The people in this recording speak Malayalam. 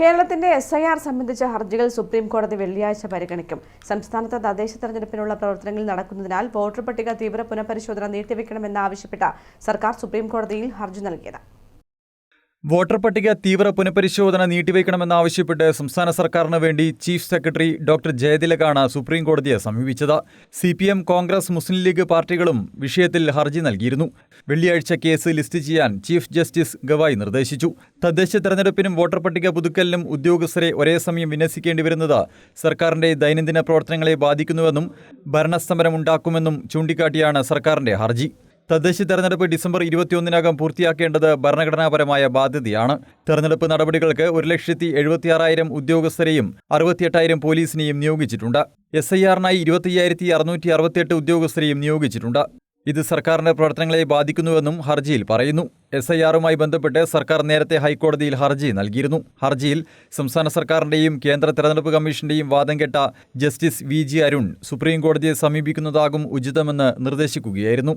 കേരളത്തിന്റെ എസ് ഐ ആർ സംബന്ധിച്ച ഹർജികൾ സുപ്രീം കോടതി വെള്ളിയാഴ്ച പരിഗണിക്കും. സംസ്ഥാനത്ത് തദ്ദേശ തെരഞ്ഞെടുപ്പിനുള്ള പ്രവർത്തനങ്ങൾ നടക്കുന്നതിനാൽ വോട്ടർ പട്ടിക തീവ്ര പുനഃപരിശോധന നീട്ടിവെക്കണമെന്നാവശ്യപ്പെട്ട സർക്കാർ സുപ്രീം കോടതിയിൽ ഹർജി നൽകിയത്. വോട്ടർ പട്ടിക തീവ്ര പുനഃപരിശോധന നീട്ടിവെക്കണമെന്നാവശ്യപ്പെട്ട് സംസ്ഥാന സർക്കാരിന് വേണ്ടി ചീഫ് സെക്രട്ടറി ഡോക്ടർ ജയതിലകാണ് സുപ്രീം കോടതിയെ സമീപിച്ചത്. C P M Congress Muslim League പാർട്ടികളും വിഷയത്തിൽ ഹർജി നൽകിയിരുന്നു. വെള്ളിയാഴ്ച കേസ് ലിസ്റ്റ് ചെയ്യാൻ ചീഫ് ജസ്റ്റിസ് ഗവായ് നിർദ്ദേശിച്ചു. തദ്ദേശ തെരഞ്ഞെടുപ്പിനും വോട്ടർ പട്ടിക പുതുക്കലിനും ഉദ്യോഗസ്ഥരെ ഒരേ സമയം വിന്യസിക്കേണ്ടി വരുന്നത് സർക്കാരിന്റെ ദൈനംദിന പ്രവർത്തനങ്ങളെ ബാധിക്കുന്നുവെന്നും ഭരണസ്തംഭനമുണ്ടാക്കുമെന്നും ചൂണ്ടിക്കാട്ടിയാണ് സർക്കാരിന്റെ ഹർജി. തദ്ദേശ തെരഞ്ഞെടുപ്പ് ഡിസംബർ ഇരുപത്തിയൊന്നിനകം പൂർത്തിയാക്കേണ്ടത് ഭരണഘടനാപരമായ ബാധ്യതയാണ്. തെരഞ്ഞെടുപ്പ് നടപടികൾക്ക് ഒരു ലക്ഷത്തി എഴുപത്തിയാറായിരം ഉദ്യോഗസ്ഥരെയും അറുപത്തിയെട്ടായിരം പോലീസിനെയും നിയോഗിച്ചിട്ടുണ്ട്. എസ് ഐ ആറിനായി ഇരുപത്തിയ്യായിരത്തി അറുന്നൂറ്റി അറുപത്തിയെട്ട് ഉദ്യോഗസ്ഥരെയും നിയോഗിച്ചിട്ടുണ്ട്. ഇത് സർക്കാരിന്റെ പ്രവർത്തനങ്ങളെ ബാധിക്കുന്നുവെന്നും ഹർജിയിൽ പറയുന്നു. എസ് ഐ ആറുമായി ബന്ധപ്പെട്ട് സർക്കാർ നേരത്തെ ഹൈക്കോടതിയിൽ ഹർജി നൽകിയിരുന്നു. ഹർജിയിൽ സംസ്ഥാന സർക്കാരിന്റെയും കേന്ദ്ര തെരഞ്ഞെടുപ്പ് കമ്മീഷന്റെയും വാദം കേട്ട justice V G Arun supreme കോടതിയെ സമീപിക്കുന്നതാകും ഉചിതമെന്ന് നിർദ്ദേശിക്കുകയായിരുന്നു.